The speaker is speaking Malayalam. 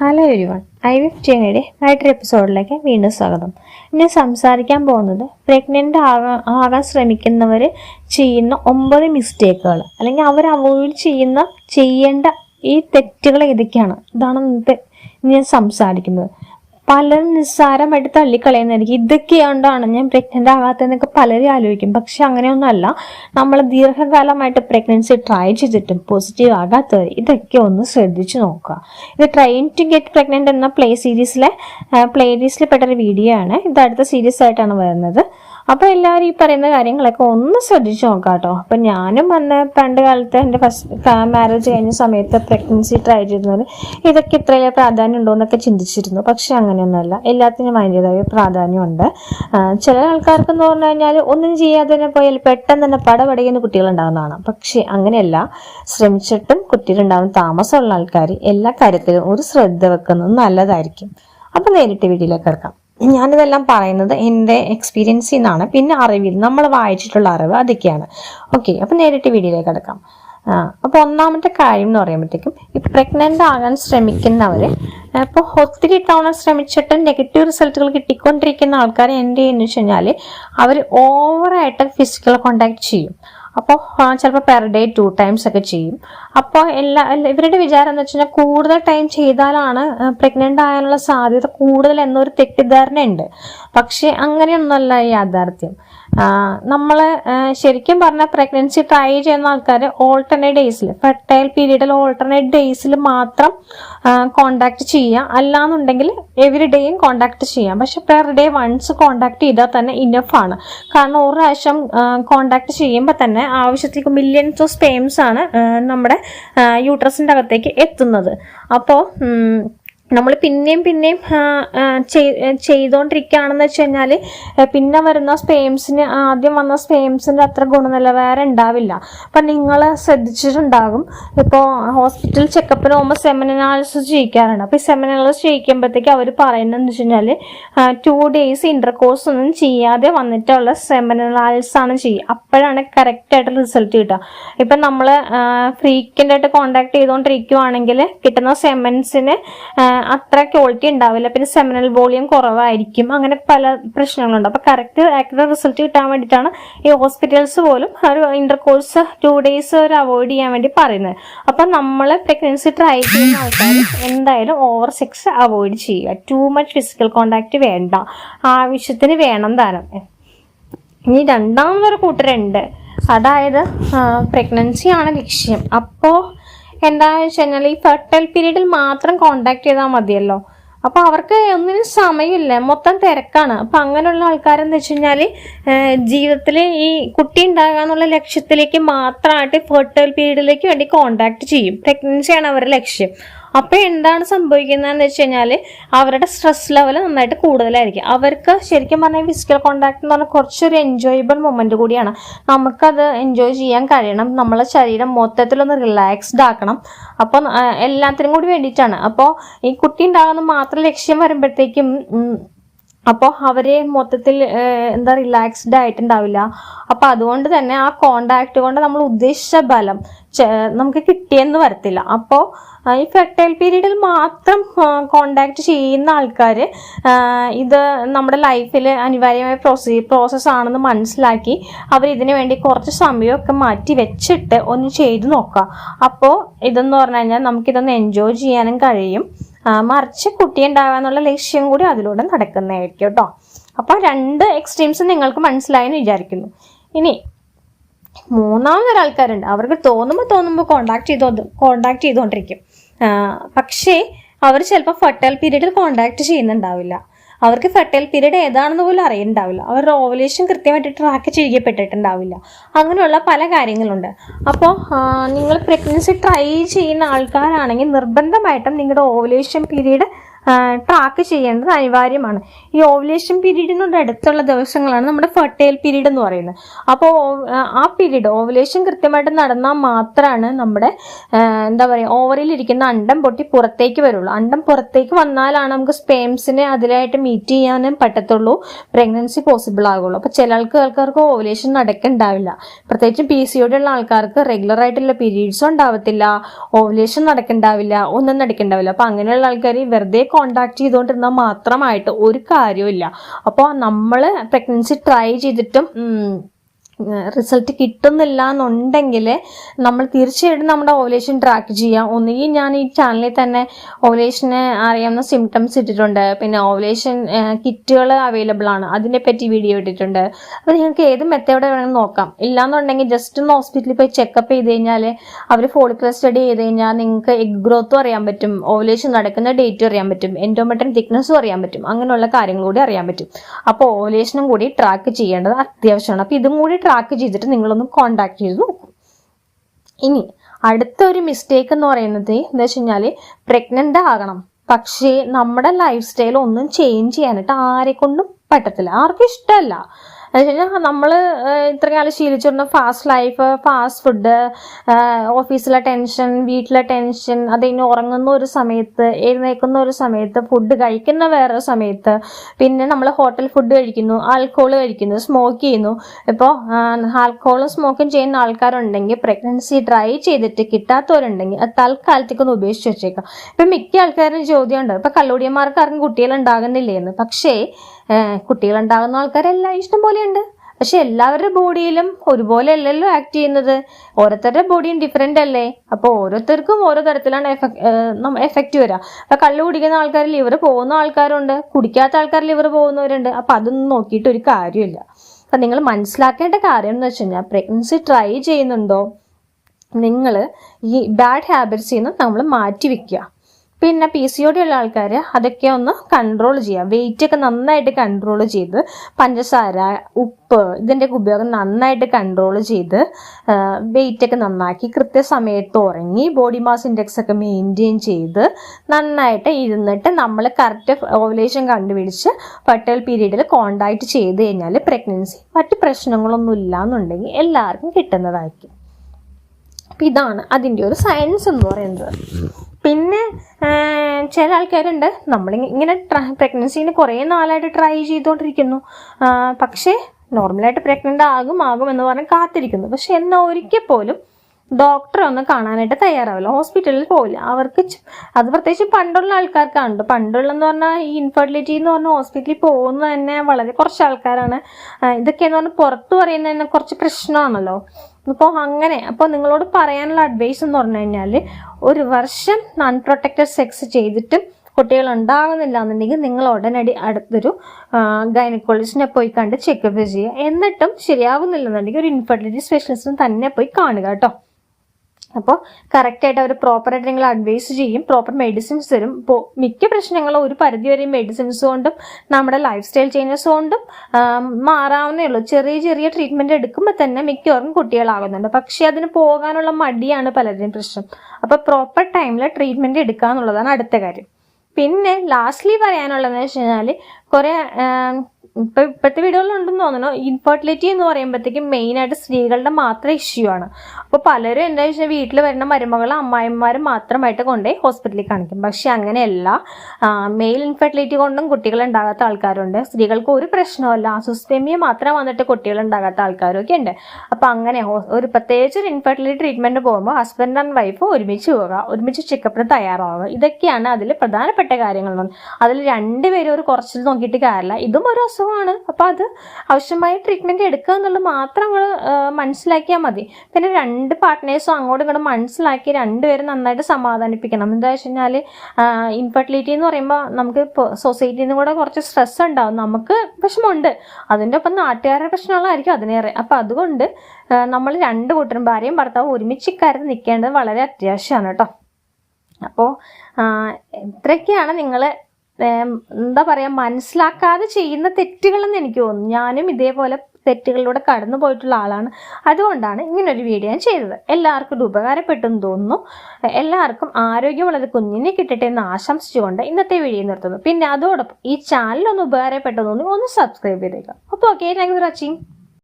ഹലോ എരിവൺ ഐ വിഫ് ജേണിയുടെ മറ്റൊരു എപ്പിസോഡിലേക്ക് വീണ്ടും സ്വാഗതം. ഞാൻ സംസാരിക്കാൻ പോകുന്നത് പ്രഗ്നന്റ് ആകാൻ ആകാൻ ശ്രമിക്കുന്നവർ ചെയ്യുന്ന ഒമ്പത് മിസ്റ്റേക്കുകൾ അല്ലെങ്കിൽ അവർ അവോയ്ഡ് ചെയ്യുന്ന ചെയ്യേണ്ട ഈ തെറ്റുകൾ ഏതൊക്കെയാണ്? ഇതാണ് ഞാൻ സംസാരിക്കുന്നത്. പലരും നിസ്സാരമായിട്ട് തള്ളിക്കളയുന്നതായിരിക്കും. ഇതൊക്കെ കൊണ്ടാണ് ഞാൻ പ്രഗ്നന്റ് ആകാത്തതെന്നൊക്കെ പലരും ആലോചിക്കും. പക്ഷെ അങ്ങനെയൊന്നുമല്ല. നമ്മൾ ദീർഘകാലമായിട്ട് പ്രഗ്നൻസി ട്രൈ ചെയ്തിട്ടും പോസിറ്റീവ് ആകാത്തവർ ഇതൊക്കെ ഒന്ന് ശ്രദ്ധിച്ചു നോക്കുക. ഇത് ട്രൈൻ ടു ഗെറ്റ് പ്രഗ്നന്റ് എന്ന പ്ലേ സീരീസിലെ പ്ലേ ലിസ്റ്റിൽ പെട്ടൊരു വീഡിയോ ആണ്. ഇത് അടുത്ത സീരീസ് ആയിട്ടാണ് വരുന്നത്. അപ്പോൾ എല്ലാവരും ഈ പറയുന്ന കാര്യങ്ങളൊക്കെ ഒന്ന് ശ്രദ്ധിച്ചു നോക്കാം കേട്ടോ അപ്പം ഞാനും അന്ന് പണ്ട് കാലത്ത് എന്റെ ഫസ്റ്റ് മാരേജ് കഴിഞ്ഞ സമയത്ത് പ്രഗ്നൻസി ട്രൈ ചെയ്തത് ഇതൊക്കെ ഇത്രയേ പ്രാധാന്യം ഉണ്ടോ എന്നൊക്കെ ചിന്തിച്ചിരുന്നു. പക്ഷെ അങ്ങനെയൊന്നുമല്ല. എല്ലാത്തിനും അതിന്റെതായ പ്രാധാന്യമുണ്ട്. ചില ആൾക്കാർക്ക് എന്ന് പറഞ്ഞു കഴിഞ്ഞാൽ ഒന്നും ചെയ്യാതെ തന്നെ പോയാൽ പെട്ടെന്ന് തന്നെ പടപടയുന്ന കുട്ടികളുണ്ടാകുന്നതാണ് പക്ഷെ അങ്ങനെയല്ല. ശ്രമിച്ചിട്ടും കുട്ടികളുണ്ടാകുന്ന താമസമുള്ള ആൾക്കാർ എല്ലാ കാര്യത്തിലും ഒരു ശ്രദ്ധ വെക്കുന്നത് നല്ലതായിരിക്കും. അപ്പം നേരിട്ട് വീട്ടിലേക്ക് കിടക്കാം. ഞാനിതെല്ലാം പറയുന്നത് എന്റെ എക്സ്പീരിയൻസിൽ നിന്നാണ് പിന്നെ അറിവിൽ നമ്മൾ വായിച്ചിട്ടുള്ള അറിവ് അതൊക്കെയാണ്. ഓക്കെ അപ്പം നേരിട്ട് വീഡിയോയിലേക്ക് കിടക്കാം. അപ്പോൾ ഒന്നാമത്തെ കാര്യം എന്ന് പറയുമ്പോഴത്തേക്കും ഈ പ്രഗ്നന്റ് ആകാൻ ശ്രമിക്കുന്നവർ ഇപ്പോൾ ഒത്തിരി തവണ ശ്രമിച്ചിട്ട് നെഗറ്റീവ് റിസൾട്ടുകൾ കിട്ടിക്കൊണ്ടിരിക്കുന്ന ആൾക്കാർ എന്ത് ചെയ്യുന്നു വെച്ച് കഴിഞ്ഞാൽ അവർ ഓവറായിട്ട് ഫിസിക്കൽ കോണ്ടാക്ട് ചെയ്യും. അപ്പോൾ ചിലപ്പോൾ പെർ ഡേ ടു ടൈംസ് ഒക്കെ ചെയ്യും. അപ്പോൾ എല്ലാ ഇവരുടെ വിചാരം എന്ന് വെച്ച് കഴിഞ്ഞാൽ കൂടുതൽ ടൈം ചെയ്താലാണ് പ്രഗ്നന്റ് ആകാനുള്ള സാധ്യത കൂടുതൽ എന്നൊരു തെറ്റിദ്ധാരണയുണ്ട്. പക്ഷേ അങ്ങനെയൊന്നുമല്ല യാഥാർത്ഥ്യം. നമ്മൾ ശരിക്കും പറഞ്ഞാൽ പ്രഗ്നൻസി ട്രൈ ചെയ്യുന്ന ആൾക്കാർ ഓൾട്ടർനേറ്റ് ഡേയ്സിൽ ഫെർട്ടൈൽ പീരീഡിൽ ഓൾട്ടർനേറ്റ് ഡേയ്സിൽ മാത്രം കോണ്ടാക്ട് ചെയ്യുക അല്ലാന്നുണ്ടെങ്കിൽ എവറി ഡേയും കോണ്ടാക്ട് ചെയ്യാം. പക്ഷെ പെർ ഡേ വൺസ് കോണ്ടാക്ട് ചെയ്താൽ തന്നെ ഇനഫ് ആണ്. കാരണം ഒരു പ്രാവശ്യം കോണ്ടാക്ട് ചെയ്യുമ്പോൾ തന്നെ ആവശ്യത്തിലേക്ക് മില്യൻസ് ഓഫ് സ്പെയിംസ് ആണ് നമ്മുടെ യൂട്രസിന്റെ അകത്തേക്ക് എത്തുന്നത്. അപ്പോൾ നമ്മൾ പിന്നെയും പിന്നെയും ചെയ്തുകൊണ്ടിരിക്കുകയാണെന്ന് വെച്ച് കഴിഞ്ഞാൽ പിന്നെ വരുന്ന സ്പെയിംസിന് ആദ്യം വന്ന സ്പെയിംസിന്റെ അത്ര ഗുണനിലവാരം ഉണ്ടാവില്ല. അപ്പം നിങ്ങൾ ശ്രദ്ധിച്ചിട്ടുണ്ടാകും. ഇപ്പോൾ ഹോസ്പിറ്റൽ ചെക്കപ്പിന് പോകുമ്പോൾ സെമിനാലിസ് ചെയ്യിക്കാറുണ്ട് അപ്പോൾ ഈ സെമിനാലിസ് ചെയ്യിക്കുമ്പോഴത്തേക്ക് അവർ പറയുന്നതെന്ന് വെച്ച് കഴിഞ്ഞാൽ ടു ഡേയ്സ് ഇന്റർകോഴ്സ് ഒന്നും ചെയ്യാതെ വന്നിട്ടുള്ള സെമിനാലിസ് ആണ് ചെയ്യുക അപ്പോഴാണ് കറക്റ്റായിട്ട് റിസൾട്ട് കിട്ടുക. ഇപ്പം നമ്മൾ ഫ്രീക്വന്റ് ആയിട്ട് കോണ്ടാക്ട് ചെയ്തുകൊണ്ടിരിക്കുവാണെങ്കിൽ കിട്ടുന്ന സെമൻസിന് അത്ര ക്വാളിറ്റി ഉണ്ടാവില്ല. പിന്നെ സെമിനൽ വോളിയം കുറവായിരിക്കും. അങ്ങനെ പല പ്രശ്നങ്ങളുണ്ട്. അപ്പോൾ കറക്റ്റ് ആക്യുറേറ്റ് റിസൾട്ട് കിട്ടാൻ വേണ്ടിയിട്ടാണ് ഈ ഹോസ്പിറ്റൽസ് പോലും ഒരു ഇന്റർ കോഴ്സ് ടു ഡേയ്സ് ഒരു അവോയ്ഡ് ചെയ്യാൻ വേണ്ടി പറയുന്നത്. അപ്പം നമ്മൾ പ്രഗ്നൻസി ട്രൈ ചെയ്യുന്ന ആൾക്കാർ എന്തായാലും ഓവർ സെക്സ് അവോയ്ഡ് ചെയ്യുക. ടു മച്ച് ഫിസിക്കൽ കോണ്ടാക്ട് വേണ്ട. ആവശ്യത്തിന് വേണം താരം. ഇനി രണ്ടാമതൊരു കൂട്ടരുണ്ട്. അതായത് പ്രഗ്നൻസി ആണ് ലക്ഷ്യം. അപ്പോൾ എന്താണെന്ന് വെച്ച് കഴിഞ്ഞാൽ ഈ ഫെർട്ടൈൽ പീരീഡിൽ മാത്രം കോണ്ടാക്ട് ചെയ്താൽ മതിയല്ലോ. അപ്പോൾ അവർക്ക് ഒന്നിനും സമയമില്ല. മൊത്തം തിരക്കാണ്. അപ്പം അങ്ങനെയുള്ള ആൾക്കാരെന്ന് വെച്ച് കഴിഞ്ഞാൽ ജീവിതത്തിൽ ഈ കുട്ടി ഉണ്ടാകുക എന്നുള്ള ലക്ഷ്യത്തിലേക്ക് മാത്രമായിട്ട് ഫെർട്ടൈൽ പീരീഡിലേക്ക് വേണ്ടി കോണ്ടാക്ട് ചെയ്യും. പ്രഗ്നൻസിയാണ് അവരുടെ ലക്ഷ്യം. അപ്പോൾ എന്താണ് സംഭവിക്കുന്നതെന്ന് വെച്ച് കഴിഞ്ഞാൽ അവരുടെ സ്ട്രെസ് ലെവൽ നന്നായിട്ട് കൂടുതലായിരിക്കും. അവർക്ക് ശരിക്കും പറഞ്ഞാൽ ഫിസിക്കൽ കോണ്ടാക്ട് എന്ന് പറഞ്ഞാൽ കുറച്ചൊരു എൻജോയബിൾ മൊമെന്റ് കൂടിയാണ്. നമുക്കത് എൻജോയ് ചെയ്യാൻ കഴിയണം. നമ്മളെ ശരീരം മൊത്തത്തിലൊന്ന് റിലാക്സ്ഡ് ആക്കണം. അപ്പോൾ എല്ലാത്തിനും കൂടി വേണ്ടിയിട്ടാണ്. അപ്പോൾ ഈ കുട്ടി ഉണ്ടാകുന്ന മാത്രം ലക്ഷ്യം വരുമ്പോഴത്തേക്കും അപ്പോൾ അവരെ മൊത്തത്തിൽ എന്താ റിലാക്സ്ഡ് ആയിട്ടുണ്ടാവില്ല. അപ്പോൾ അതുകൊണ്ട് തന്നെ ആ കോണ്ടാക്ട് കൊണ്ട് നമ്മൾ ഉദ്ദേശിച്ച ബലം നമുക്ക് കിട്ടിയെന്ന് വരത്തില്ല. അപ്പോൾ ഈ ഫെർട്ടൈൽ പീരീഡിൽ മാത്രം കോണ്ടാക്ട് ചെയ്യുന്ന ആൾക്കാർ ഇത് നമ്മുടെ ലൈഫിൽ അനിവാര്യമായ പ്രോസീ പ്രോസസ്സ് ആണെന്ന് മനസ്സിലാക്കി അവർ ഇതിനു വേണ്ടി കുറച്ച് സമയമൊക്കെ മാറ്റി വെച്ചിട്ട് ഒന്ന് ചെയ്തു നോക്കുക. അപ്പോൾ ഇതെന്ന് പറഞ്ഞു കഴിഞ്ഞാൽ നമുക്കിതൊന്ന് എൻജോയ് ചെയ്യാനും കഴിയും. മറിച്ച് കുട്ടി ഉണ്ടാവുക എന്നുള്ള ലക്ഷ്യം കൂടി അതിലൂടെ നടക്കുന്നതായിരിക്കും കേട്ടോ. അപ്പോൾ രണ്ട് എക്സ്ട്രീംസ് നിങ്ങൾക്ക് മനസ്സിലായെന്ന് വിചാരിക്കുന്നു. ഇനി മൂന്നാമതൊരാൾക്കാരുണ്ട്. അവർക്ക് തോന്നുമ്പോൾ തോന്നുമ്പോൾ കോണ്ടാക്ട് ചെയ്തോ കോണ്ടാക്ട് ചെയ്തുകൊണ്ടിരിക്കും പക്ഷേ അവർ ചിലപ്പോൾ ഫെർട്ടൈൽ പീരീഡിൽ കോണ്ടാക്ട് ചെയ്യുന്നുണ്ടാവില്ല. അവർക്ക് ഫെർട്ടൈൽ പീരീഡ് ഏതാണെന്ന് പോലും അറിയണ്ടാവില്ല. അവരുടെ ഓവലേഷൻ കൃത്യമായിട്ട് ട്രാക്ക് ചെയ്യപ്പെട്ടിട്ടുണ്ടാവില്ല. അങ്ങനെയുള്ള പല കാര്യങ്ങളുണ്ട്. അപ്പോൾ നിങ്ങൾ പ്രഗ്നൻസി ട്രൈ ചെയ്യുന്ന ആൾക്കാരാണെങ്കിൽ നിർബന്ധമായിട്ടും നിങ്ങളുടെ ഓവലേഷൻ പീരീഡ് ട്രാക്ക് ചെയ്യേണ്ടത് അനിവാര്യമാണ്. ഈ ഓവുലേഷൻ പീരീഡിനോട് അടുത്തുള്ള ദിവസങ്ങളാണ് നമ്മുടെ ഫെർട്ടൈൽ പീരീഡ് എന്ന് പറയുന്നത്. അപ്പോൾ ആ പീരീഡ് ഓവുലേഷൻ കൃത്യമായിട്ട് നടന്നാൽ മാത്രമാണ് നമ്മുടെ എന്താ പറയുക ഓവറിൽ ഇരിക്കുന്ന അണ്ടം പൊട്ടി പുറത്തേക്ക് വരുള്ളൂ. അണ്ടം പുറത്തേക്ക് വന്നാലാണ് നമുക്ക് സ്പേംസിനെ അതിലായിട്ട് മീറ്റ് ചെയ്യാനും പറ്റത്തുള്ളൂ. പ്രഗ്നൻസി പോസിബിൾ ആകുള്ളൂ അപ്പോൾ ചില ആൾക്ക് ആൾക്കാർക്ക് ഓവുലേഷൻ നടക്കുന്നുണ്ടാവില്ല പ്രത്യേകിച്ച് പി സി ഉള്ള ആൾക്കാർക്ക് റെഗുലർ ആയിട്ടുള്ള പീരീഡ്സും ഉണ്ടാവത്തില്ല ഓവുലേഷൻ നടക്കണ്ടാവില്ല. ഒന്നും നടക്കണ്ടാവില്ല. അപ്പോൾ അങ്ങനെയുള്ള ആൾക്കാർ വെറുതെ കോണ്ടാക്ട് ചെയ്തുകൊണ്ടിരുന്നാൽ മാത്രമായിട്ട് ഒരു കാര്യമില്ല അപ്പോൾ നമ്മൾ പ്രഗ്നൻസി ട്രൈ ചെയ്തിട്ടും റിസൾട്ട് കിട്ടുന്നില്ല എന്നുണ്ടെങ്കിൽ നമ്മൾ തീർച്ചയായിട്ടും നമ്മുടെ ഓവലേഷൻ ട്രാക്ക് ചെയ്യാം. ഒന്നുകിൽ ഞാൻ ഈ ചാനലിൽ തന്നെ ഓവലേഷന് അറിയാവുന്ന സിംറ്റംസ് ഇട്ടിട്ടുണ്ട്. പിന്നെ ഓവലേഷൻ കിറ്റുകൾ അവൈലബിൾ ആണ്. അതിനെപ്പറ്റി വീഡിയോ ഇട്ടിട്ടുണ്ട്. അപ്പോൾ നിങ്ങൾക്ക് ഏത് മെത്തേഡ് വേണമെങ്കിൽ നോക്കാം. ഇല്ലാന്നുണ്ടെങ്കിൽ ജസ്റ്റ് ഒന്ന് ഹോസ്പിറ്റലിൽ പോയി ചെക്കപ്പ് ചെയ്ത് കഴിഞ്ഞാൽ അവർ ഫോളിക്കുലർ സ്റ്റഡി ചെയ്ത് കഴിഞ്ഞാൽ നിങ്ങൾക്ക് എഗ് ഗ്രോത്തും അറിയാൻ പറ്റും. ഓവലേഷൻ നടക്കുന്ന ഡേറ്റും അറിയാൻ പറ്റും. എൻഡോമെട്രൻ തിക്നെസ്സും അറിയാൻ പറ്റും. അങ്ങനെയുള്ള കാര്യങ്ങൾ കൂടി അറിയാൻ പറ്റും. അപ്പോൾ ഓവലേഷനും കൂടി ട്രാക്ക് ചെയ്യേണ്ടത് അത്യാവശ്യമാണ്. അപ്പോൾ ഇതും കൂടി ട്രാക്ക് ചെയ്തിട്ട് നിങ്ങളൊന്ന് കോണ്ടാക്ട് ചെയ്ത് നോക്കും. ഇനി അടുത്ത ഒരു മിസ്റ്റേക്ക് എന്ന് പറയുന്നത് എന്താ വെച്ച് കഴിഞ്ഞാൽ പ്രഗ്നന്റ് ആകണം. പക്ഷേ നമ്മുടെ ലൈഫ് സ്റ്റൈൽ ഒന്നും ചേഞ്ച് ചെയ്യാനായിട്ട് ആരെ കൊണ്ടും പറ്റത്തില്ല. ആർക്കും ഇഷ്ടമല്ല. വെച്ച് നമ്മൾ ഇത്ര കാലം ശീലിച്ചിരുന്ന ഫാസ്റ്റ് ലൈഫ് ഫാസ്റ്റ് ഫുഡ് ഓഫീസിലെ ടെൻഷൻ വീട്ടിലെ ടെൻഷൻ അത് കഴിഞ്ഞ് ഉറങ്ങുന്ന ഒരു സമയത്ത് എഴുന്നേക്കുന്ന ഒരു സമയത്ത് ഫുഡ് കഴിക്കുന്ന വേറെ സമയത്ത് പിന്നെ നമ്മൾ ഹോട്ടൽ ഫുഡ് കഴിക്കുന്നു ആൽക്കോൾ കഴിക്കുന്നു സ്മോക്ക് ചെയ്യുന്നു. ഇപ്പോൾ ആൽക്കോളും സ്മോക്കും ചെയ്യുന്ന ആൾക്കാരുണ്ടെങ്കിൽ പ്രഗ്നൻസി ട്രൈ ചെയ്തിട്ട് കിട്ടാത്തവരുണ്ടെങ്കിൽ അത് തൽക്കാലത്തേക്കൊന്ന് ഉപേക്ഷിച്ച് വെച്ചേക്കാം. ഇപ്പം മിക്ക ആൾക്കാരും ചോദ്യമുണ്ട്. ഇപ്പം കല്ലുടിയന്മാർക്ക് ആർക്കും കുട്ടികളുണ്ടാകുന്നില്ലേ എന്ന് പക്ഷേ കുട്ടികൾ കുട്ടികളുണ്ടാകുന്ന ആൾക്കാരെല്ലാം ഇഷ്ടം പോലെയുണ്ട് പക്ഷെ എല്ലാവരുടെ ബോഡിയിലും ഒരുപോലെ അല്ലല്ലോ ആക്ട് ചെയ്യുന്നത്. ഓരോരുത്തരുടെ ബോഡിയും ഡിഫറെന്റ് അല്ലേ? അപ്പോൾ ഓരോരുത്തർക്കും ഓരോ തരത്തിലാണ് എഫക്റ്റ് വരിക അപ്പോൾ കള്ളു കുടിക്കുന്ന ആൾക്കാർ ഇവർ പോകുന്ന ആൾക്കാരുണ്ട്. കുടിക്കാത്ത ആൾക്കാർ ഇവർ പോകുന്നവരുണ്ട്. അപ്പോൾ അതൊന്നും നോക്കിയിട്ട് ഒരു കാര്യമില്ല. അപ്പം നിങ്ങൾ മനസ്സിലാക്കേണ്ട കാര്യം എന്ന് വെച്ച് കഴിഞ്ഞാൽ പ്രഗ്നൻസി ട്രൈ ചെയ്യുന്നുണ്ടോ? നിങ്ങൾ ഈ ബാഡ് ഹാബിറ്റ്സിൽ നിന്ന് നമ്മൾ മാറ്റി വെക്കുക പിന്നെ പി സി ഒ ഡി ഉള്ള ആൾക്കാർ അതൊക്കെ ഒന്ന് കൺട്രോൾ ചെയ്യുക വെയിറ്റ് ഒക്കെ നന്നായിട്ട് കൺട്രോൾ ചെയ്ത് പഞ്ചസാര ഉപ്പ് ഇതിന്റെയൊക്കെ ഉപയോഗം നന്നായിട്ട് കൺട്രോൾ ചെയ്ത് വെയിറ്റ് ഒക്കെ നന്നാക്കി കൃത്യസമയത്ത് ഉറങ്ങി ബോഡി മാസ് ഇൻഡെക്സ് ഒക്കെ മെയിന്റെയിൻ ചെയ്ത് നന്നായിട്ട് ഇരുന്നിട്ട് നമ്മൾ കറക്റ്റ് ഓവലേഷൻ കണ്ടുപിടിച്ച് ഫെർട്ടൈൽ പീരീഡിൽ കോണ്ടാക്ട് ചെയ്ത് കഴിഞ്ഞാൽ പ്രഗ്നൻസി മറ്റ് പ്രശ്നങ്ങളൊന്നും ഇല്ല എന്നുണ്ടെങ്കിൽ എല്ലാവർക്കും കിട്ടുന്നതായിരിക്കും. അപ്പം ഇതാണ് അതിന്റെ ഒരു സയൻസ് എന്ന് പറയുന്നത്. പിന്നെ ചില ആൾക്കാരുണ്ട്. നമ്മൾ ഇങ്ങനെ പ്രഗ്നൻസിന് കുറേ നാളായിട്ട് ട്രൈ ചെയ്തുകൊണ്ടിരിക്കുന്നു പക്ഷേ നോർമലായിട്ട് പ്രഗ്നന്റ് ആകും ആകും എന്ന് പറഞ്ഞ് കാത്തിരിക്കുന്നു. പക്ഷെ എന്നാൽ ഒരിക്കൽ പോലും ഡോക്ടറെ ഒന്ന് കാണാനായിട്ട് തയ്യാറാവില്ല. ഹോസ്പിറ്റലിൽ പോവില്ല. അവർക്ക് അത് പ്രത്യേകിച്ച് പണ്ടുള്ള ആൾക്കാർക്കാണ് പണ്ടുള്ളെന്ന് പറഞ്ഞാൽ ഈ ഇൻഫെർട്ടിലിറ്റി എന്ന് പറഞ്ഞാൽ ഹോസ്പിറ്റലിൽ പോകുന്ന തന്നെ വളരെ കുറച്ച് ആൾക്കാരാണ്. ഇതൊക്കെ ഇതൊക്കെയെന്ന് പറഞ്ഞാൽ പുറത്ത് പറയുന്നത് തന്നെ കുറച്ച് പ്രശ്നമാണല്ലോ. അപ്പോൾ അങ്ങനെ അപ്പോൾ നിങ്ങളോട് പറയാനുള്ള അഡ്വൈസ് എന്ന് പറഞ്ഞു കഴിഞ്ഞാൽ ഒരു വർഷം നോൺ പ്രൊട്ടക്റ്റഡ് സെക്സ് ചെയ്തിട്ടും കുട്ടികൾ ഉണ്ടാകുന്നില്ല എന്നുണ്ടെങ്കിൽ നിങ്ങൾ ഉടനടി അടുത്തൊരു ഗൈനക്കോളജിസ്റ്റിനെ പോയി കണ്ട് ചെക്കപ്പ് ചെയ്യുക. എന്നിട്ടും ശരിയാകുന്നില്ലെന്നുണ്ടെങ്കിൽ ഒരു ഇൻഫെർട്ടിലിറ്റി സ്പെഷ്യലിസ്റ്റിനെ തന്നെ പോയി കാണുക കേട്ടോ. അപ്പോൾ കറക്റ്റായിട്ട് അവർ പ്രോപ്പറായിട്ട് നിങ്ങൾ അഡ്വൈസ് ചെയ്യും പ്രോപ്പർ മെഡിസിൻസ് തരും. ഇപ്പോൾ മിക്ക പ്രശ്നങ്ങളും ഒരു പരിധി വരെ മെഡിസിൻസ് കൊണ്ടും നമ്മുടെ ലൈഫ് സ്റ്റൈൽ ചേഞ്ചസ് കൊണ്ടും മാറാവുന്നേ ഉള്ളൂ. ചെറിയ ചെറിയ ട്രീറ്റ്മെന്റ് എടുക്കുമ്പോൾ തന്നെ മിക്കവാറും കുട്ടികളാകുന്നുണ്ട്. പക്ഷേ അതിന് പോകാനുള്ള മടിയാണ് പലരുടെയും പ്രശ്നം. അപ്പോൾ പ്രോപ്പർ ടൈമിൽ ട്രീറ്റ്മെന്റ് എടുക്കുക എന്നുള്ളതാണ് അടുത്ത കാര്യം. പിന്നെ ലാസ്റ്റ്ലി പറയാനുള്ളതെന്ന് വെച്ച് കഴിഞ്ഞാൽ കുറേ ഇപ്പൊ ഇപ്പോഴത്തെ വീഡിയോയിലുണ്ടെന്ന് തോന്നുന്നു. ഇൻഫെർട്ടിലിറ്റി എന്ന് പറയുമ്പോഴത്തേക്കും മെയിനായിട്ട് സ്ത്രീകളുടെ മാത്രം ഇഷ്യൂ ആണ്. അപ്പോൾ പലരും എന്താ വെച്ചാൽ വീട്ടിൽ വരുന്ന മരുമകൾ അമ്മായിമാരും മാത്രമായിട്ട് കൊണ്ടുപോയി ഹോസ്പിറ്റലിൽ കാണിക്കും. പക്ഷെ അങ്ങനെയല്ല. മെയിൽ ഇൻഫെർട്ടിലിറ്റി കൊണ്ടും കുട്ടികൾ ഉണ്ടാകാത്ത ആൾക്കാരുണ്ട്. സ്ത്രീകൾക്ക് ഒരു പ്രശ്നമല്ല അസുസ്തമിയ മാത്രം വന്നിട്ട് കുട്ടികൾ ഉണ്ടാകാത്ത ആൾക്കാരൊക്കെ ഉണ്ട്. അപ്പോൾ അങ്ങനെ ഒരു പ്രത്യേകിച്ച് ഒരു ഇൻഫെർട്ടിലിറ്റി ട്രീറ്റ്മെന്റ് പോകുമ്പോൾ ഹസ്ബൻഡ് ആൻഡ് വൈഫ് ഒരുമിച്ച് പോവുക ഒരുമിച്ച് ചെക്കപ്പിന് തയ്യാറാവുക. ഇതൊക്കെയാണ് അതിൽ പ്രധാനപ്പെട്ട കാര്യങ്ങൾ. അതിൽ രണ്ടുപേരും ഒരു കുറച്ചിൽ നോക്കിയിട്ട് കാര്യമില്ല. ഇതും ഒരു അസുഖമാണ് അപ്പോൾ അത് ആവശ്യമായ ട്രീറ്റ്മെന്റ് എടുക്കുക എന്നുള്ളത് മാത്രം നമ്മൾ മനസ്സിലാക്കിയാൽ മതി. പിന്നെ രണ്ട് പാർട്ട്നേഴ്സും അങ്ങോട്ടും ഇങ്ങോട്ടും മനസ്സിലാക്കി രണ്ടുപേരും നന്നായിട്ട് സമാധാനിപ്പിക്കണം. എന്താ വെച്ച് കഴിഞ്ഞാൽ ഇൻഫെർട്ടിലിറ്റി എന്ന് പറയുമ്പോൾ നമുക്ക് സൊസൈറ്റിയിൽ നിന്ന് കൂടെ കുറച്ച് സ്ട്രെസ് ഉണ്ടാവും. നമുക്ക് വിഷമമുണ്ട്. അതിന്റെ ഒപ്പം നാട്ടുകാരുടെ പ്രശ്നങ്ങളായിരിക്കും അതിനേറെ. അപ്പോൾ അതുകൊണ്ട് നമ്മൾ രണ്ട് കൂട്ടരും ഭാര്യയും ഭർത്താവും ഒരുമിച്ച് ഇക്കാര്യത്തിൽ നിൽക്കേണ്ടത് വളരെ അത്യാവശ്യമാണ് കേട്ടോ. അപ്പോൾ ഇത്രയൊക്കെയാണ് നിങ്ങൾ എന്താ പറയാ മനസ്സിലാക്കാതെ ചെയ്യുന്ന തെറ്റുകളെന്ന് എനിക്ക് തോന്നുന്നു. ഞാനും ഇതേപോലെ തെറ്റുകളിലൂടെ കടന്നു പോയിട്ടുള്ള ആളാണ്. അതുകൊണ്ടാണ് ഇങ്ങനൊരു വീഡിയോ ഞാൻ ചെയ്തത്. എല്ലാവർക്കും ഇത് ഉപകാരപ്പെട്ടെന്ന് തോന്നുന്നു. എല്ലാവർക്കും ആരോഗ്യമുള്ളത് കുഞ്ഞിനെ കിട്ടട്ടെ എന്ന് ആശംസിച്ചുകൊണ്ട് ഇന്നത്തെ വീഡിയോ നിർത്തുന്നു. പിന്നെ അതോടൊപ്പം ഈ ചാനൽ ഒന്ന് ഉപകാരപ്പെട്ടെന്ന് തോന്നി ഒന്ന് സബ്സ്ക്രൈബ് ചെയ്തേക്കാം അപ്പോൾ okay thank you for watching